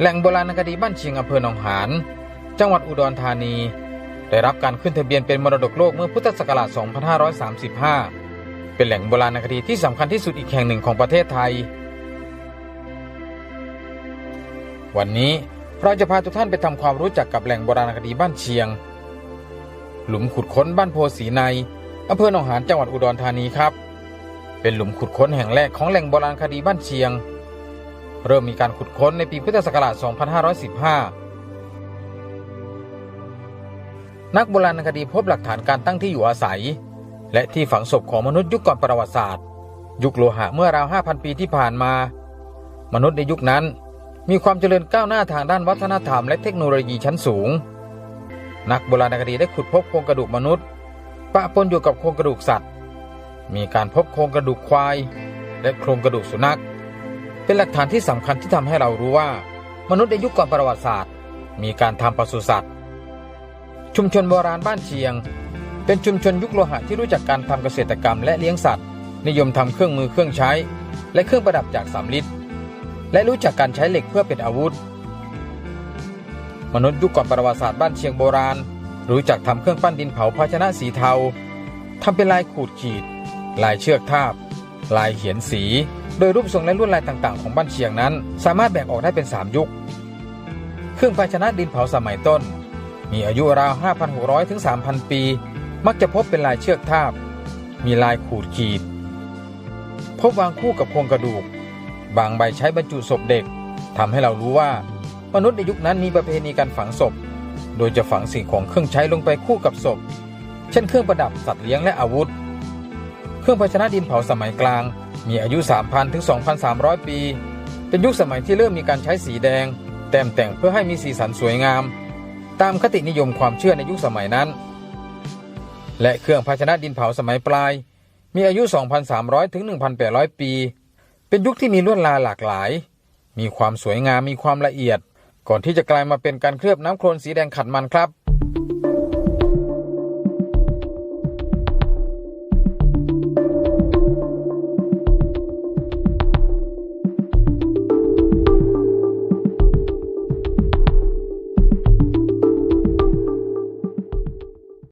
แหล่งโบราณคดีบ้านเชียงอำเภอหนองหาน จังหวัดอุดรธานี ได้รับการขึ้นทะเบียนเป็นมรดกโลกเมื่อพุทธศักราช 2535 เป็นแหล่งโบราณคดีที่สำคัญที่สุดอีกแห่งหนึ่งของประเทศไทย วันนี้เราจะพาทุกท่านไปทำความรู้จักกับแหล่งโบราณคดีบ้านเชียง หลุมขุดค้นบ้านโพสีในอำเภอหนองหานจังหวัดอุดรธานีครับ เป็นหลุมขุดค้นแห่งแรกของแหล่งโบราณคดีบ้านเชียง เริ่มมีการขุดค้นในปีพุทธศักราช 2515 นักโบราณคดีพบหลักฐานการตั้งที่อยู่อาศัย และที่ฝังศพของมนุษย์ยุคก่อนประวัติศาสตร์ ยุคโลหะเมื่อราว 5,000 ปีที่ผ่านมา มนุษย์ในยุคนั้นมีความเจริญก้าวหน้าทางด้านวัฒนธรรมและเทคโนโลยีชั้นสูง นักโบราณคดีได้ขุดพบโครงกระดูกมนุษย์ ปะปนอยู่กับโครงกระดูกสัตว์ มีการพบโครงกระดูกควาย และโครงกระดูกสุนัข เป็นหลักฐานที่สำคัญที่ทำให้เรารู้ว่า มนุษย์ในยุคก่อนประวัติศาสตร์ มีการทำปศุสัตว์ ชุมชนโบราณบ้านเชียง เป็นชุมชนยุคโลหะที่รู้จักการทำเกษตรกรรมและเลี้ยงสัตว์ นิยมทำเครื่องมือเครื่องใช้ และเครื่องประดับจากสำริดและรู้จักการใช้เหล็กเพื่อเป็นอาวุธ มนุษย์ยุคก่อนประวัติศาสตร์บ้านเชียงโบราณ รู้จักทำเครื่องปั้นดินเผาภาชนะสีเทาทำเป็นลายขูดขีด ลายเชือกทาบ ลายเขียนสี โดยรูปทรงและลวดลายต่างๆ ของบ้านเชียงนั้น สามารถแบ่งออกได้เป็น 3 ยุค เครื่องภาชนะดินเผาสมัยต้น มีอายุราว 5,600 ถึง 3,000 ปี มักจะพบเป็นลายเชือกทาบ มีลายขูดขีด พบวางคู่กับโครงกระดูก บางใบใช้บรรจุศพเด็กทำให้เรารู้ว่า มนุษย์ในยุคนั้นมีประเพณีการฝังศพ โดยจะฝังสิ่งของเครื่องใช้ลงไปคู่กับศพ เช่นเครื่องประดับสัตว์เลี้ยงและอาวุธ เครื่องภาชนะดินเผาสมัยกลาง มีอายุ 3,000 ถึง 2,300 ปี เป็นยุคสมัยที่เริ่มมีการใช้สีแดง แต้มแต่งเพื่อให้มีสีสันสวยงาม ตามคตินิยมความเชื่อในยุคสมัยนั้น และเครื่องภาชนะดินเผาสมัยปลาย มีอายุ 2,300 ถึง 1,800 ปี เป็นยุคที่มีลวดลายหลากหลาย มีความสวยงามมีความละเอียด ก่อนที่จะกลายมาเป็นการเคลือบน้ำโคลนสีแดงขัดมันครับ